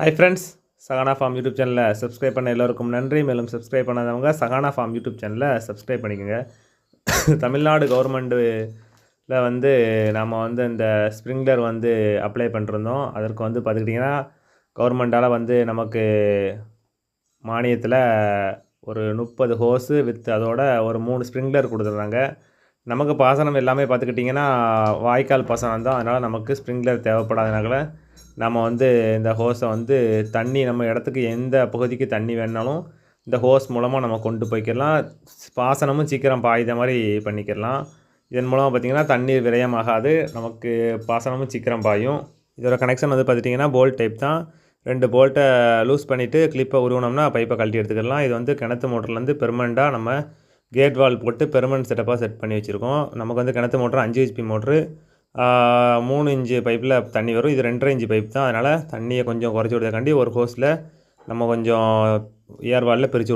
Hi friends Sahana farm YouTube சேனலை subscribe பண்ண எல்லோருக்கும் நன்றி. மேலும் சப்ஸ்கிரைப் பண்ணாதவங்க சகானா ஃபார்ம் யூடியூப் சேனலை சப்ஸ்கிரைப் பண்ணிக்கோங்க. தமிழ்நாடு கவர்மெண்ட்டில் வந்து நாம் வந்து இந்த ஸ்ப்ரிங்க்லர் வந்து அப்ளை பண்ணிருந்தோம். அதற்கு வந்து பார்த்துக்கிட்டிங்கன்னா கவர்மெண்ட்டால் வந்து நமக்கு மானியத்தில் ஒரு முப்பது ஹோஸு வித் அதோட ஒரு மூணு ஸ்ப்ரிங்க்லர் கொடுத்துட்றாங்க நமக்கு பாசனம் எல்லாமே பார்த்துக்கிட்டிங்கன்னா வாய்க்கால் பாசனம் தான் அதனால் நமக்கு ஸ்ப்ரிங்க்லர் தேவைப்படாதனால நம்ம வந்து இந்த ஹோஸை வந்து தண்ணி நம்ம இடத்துக்கு எந்த பகுதிக்கு தண்ணி வேணுனாலும் இந்த ஹோஸ் மூலமாக நம்ம கொண்டு போய்க்கிடலாம். பாசனமும் சீக்கிரம் பாய்த மாதிரி பண்ணிக்கிடலாம். இதன் மூலமாக பார்த்திங்கன்னா தண்ணீர் விரயமாகாது. நமக்கு பாசனமும் சீக்கிரம் பாயும். இதோட கனெக்ஷன் வந்து பார்த்துட்டிங்கன்னா போல்ட் டைப் தான். ரெண்டு போல்ட்டை லூஸ் பண்ணிவிட்டு கிளிப்பை உருவினோம்னா பைப்பை கழட்டி எடுத்துக்கலாம் இது வந்து கிணத்து மோட்டர்லேருந்து பெர்மனண்ட்டாக நம்ம கேட் வால் போட்டு பெர்மனன்ட் செட்டப்பாக செட் பண்ணி வச்சுருக்கோம். நமக்கு வந்து கிணத்து மோட்ரு அஞ்சு ஹெச்பி மோட்ரு மூணு இன்ச்சு பைப்பில் தண்ணி வரும். இது ரெண்டரை இன்ச்சு பைப் தான். அதனால் தண்ணியை கொஞ்சம் குறைச்சி விடுறதுக்காண்டி ஒரு ஹோஸில் நம்ம கொஞ்சம் ஏர்வாலில் பிரித்து